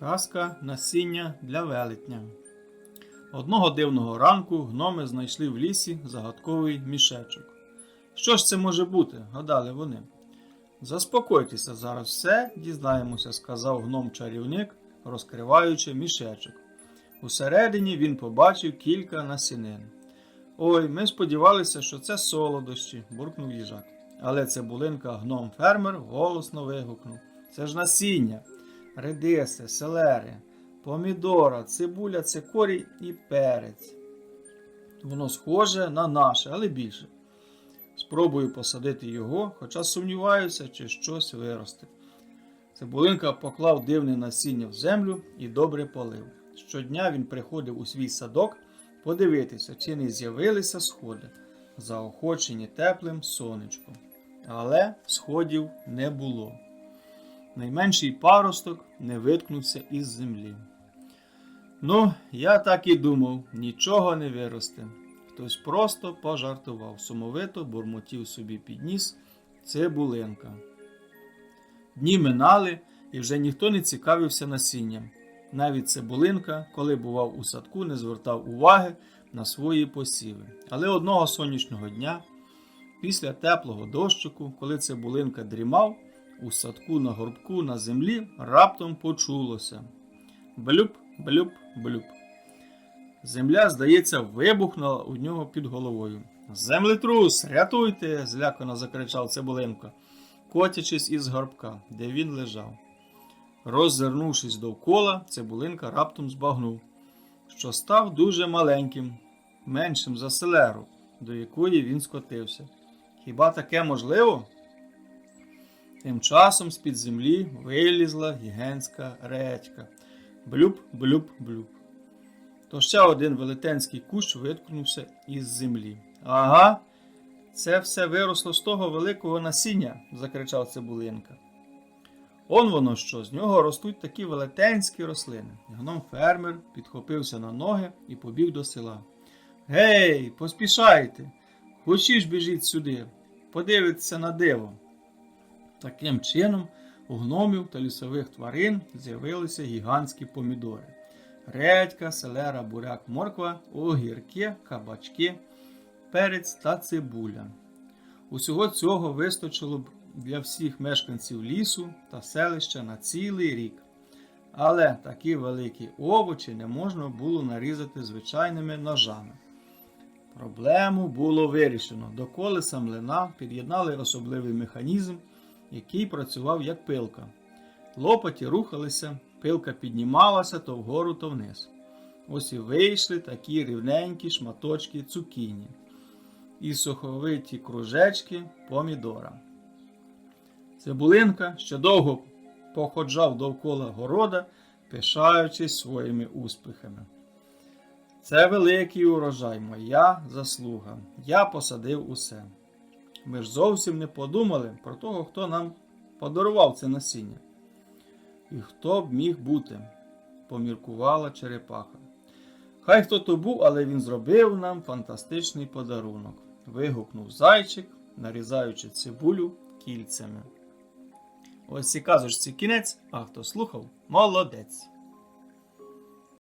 Казка насіння для велетня. Одного дивного ранку гноми знайшли в лісі загадковий мішечок. Що ж це може бути? гадали вони. Заспокойтеся, зараз все дізнаємося, сказав гном-чарівник, розкриваючи мішечок. Усередині він побачив кілька насінин. Ой, ми сподівалися, що це солодощі, буркнув їжак. Але цибулинка гном-фермер голосно вигукнув. Це ж насіння, редиси, селери, помідора, цибуля, цикорій і перець. Воно схоже на наше, але більше. Спробую посадити його, хоча сумніваюся, чи щось виросте. Цибулинка поклав дивне насіння в землю і добре полив. Щодня він приходив у свій садок подивитися, чи не з'явилися сходи, заохочені теплим сонечком. Але сходів не було. Найменший паросток не виткнувся із землі. Ну, я так і думав, нічого не виросте. Хтось просто пожартував, сумовито бурмотів собі підніс цибулинка. Дні минали, і вже ніхто не цікавився насінням. Навіть цибулинка, коли бував у садку, не звертав уваги на свої посіви. Але одного сонячного дня, після теплого дощику, коли цибулинка дрімав, у садку на горбку на землі раптом почулося блюб, блюб, блюб. Земля, здається, вибухнула у нього під головою. Землетрус, рятуйте! злякано закричав Цибулинко, котячись із горбка, де він лежав. Роззирнувшись довкола, цибулинка раптом збагнув, що став дуже маленьким, меншим за селеру, до якої він скотився. Хіба таке можливо? Тим часом з-під землі вилізла гігантська редька. Блюб, блюб, блюб. То ще один велетенський кущ виткнувся із землі. Ага, це все виросло з того великого насіння, закричав Цибулинка. Он воно що, з нього ростуть такі велетенські рослини. Гном фермер підхопився на ноги і побіг до села. Гей, поспішайте! Хочі ж біжіть сюди, подивіться на диво. Таким чином, у гномів та лісових тварин з'явилися гігантські помідори. Редька, селера, буряк, морква, огірки, кабачки, перець та цибуля. Усього цього вистачило б для всіх мешканців лісу та селища на цілий рік. Але такі великі овочі не можна було нарізати звичайними ножами. Проблему було вирішено. До колеса млина під'єднали особливий механізм, який працював як пилка. Лопаті рухалися, пилка піднімалася то вгору, то вниз. Ось і вийшли такі рівненькі шматочки цукіні і суховиті кружечки помідора. Цибулинка ще довго походжав довкола города, пишаючись своїми успіхами. Це великий урожай, моя заслуга. Я посадив усе. Ми ж зовсім не подумали про того, хто нам подарував це насіння. І хто б міг бути, поміркувала черепаха. Хай хто то був, але він зробив нам фантастичний подарунок. Вигукнув зайчик, нарізаючи цибулю кільцями. Ось ці казочці кінець, а хто слухав, молодець.